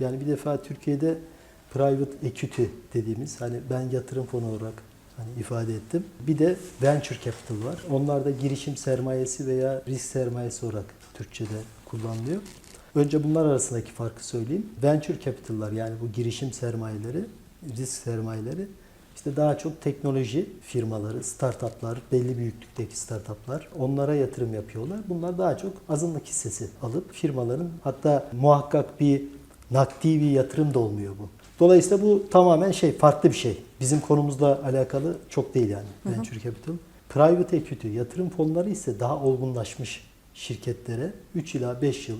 Yani bir defa Türkiye'de private equity dediğimiz hani ben yatırım fonu olarak hani ifade ettim. Bir de venture capital var. Onlar da girişim sermayesi veya risk sermayesi olarak Türkçe'de kullanılıyor. Önce bunlar arasındaki farkı söyleyeyim. Venture capital'lar yani bu girişim sermayeleri, risk sermayeleri işte daha çok teknoloji firmaları, startuplar, belli büyüklükteki startuplar onlara yatırım yapıyorlar. Bunlar daha çok azınlık hissesi alıp firmaların hatta muhakkak bir nakdi bir yatırım da olmuyor bu. Dolayısıyla bu tamamen şey farklı bir şey. Bizim konumuzla alakalı çok değil yani venture capital. Private equity yatırım fonları ise daha olgunlaşmış şirketlere 3 ila 5 yıl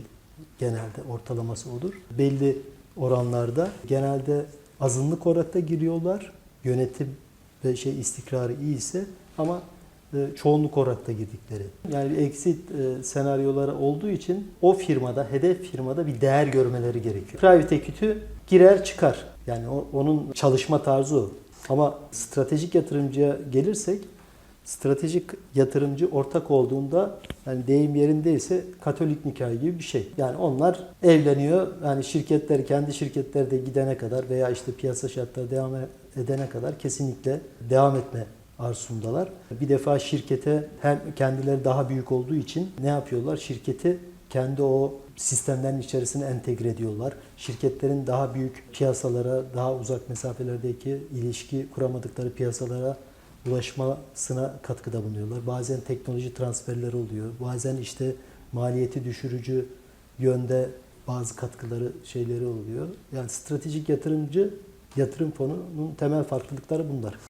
genelde ortalaması odur. Belli oranlarda genelde azınlık olarak da giriyorlar. Yönetim ve şey istikrarı iyi ise ama çoğunluk olarak da girdikleri. Yani bir exit e, senaryoları olduğu için o firmada, hedef firmada bir değer görmeleri gerekiyor. Private equity girer çıkar. Yani onun çalışma tarzı o. Ama stratejik yatırımcıya gelirsek stratejik yatırımcı ortak olduğunda yani deyim yerindeyse katolik nikahı gibi bir şey. Yani onlar evleniyor. Yani şirketler kendi şirketleri de gidene kadar veya işte piyasa şartları devam edene kadar kesinlikle devam etme arzusundalar. Bir defa şirkete hem kendileri daha büyük olduğu için ne yapıyorlar? Şirketi kendi o sistemlerin içerisine entegre ediyorlar. Şirketlerin daha büyük piyasalara, daha uzak mesafelerdeki ilişki kuramadıkları piyasalara ulaşmasına katkıda bulunuyorlar. Bazen teknoloji transferleri oluyor. Bazen işte maliyeti düşürücü yönde bazı katkıları şeyleri oluyor. Yani stratejik yatırımcı yatırım fonunun temel farklılıkları bunlar.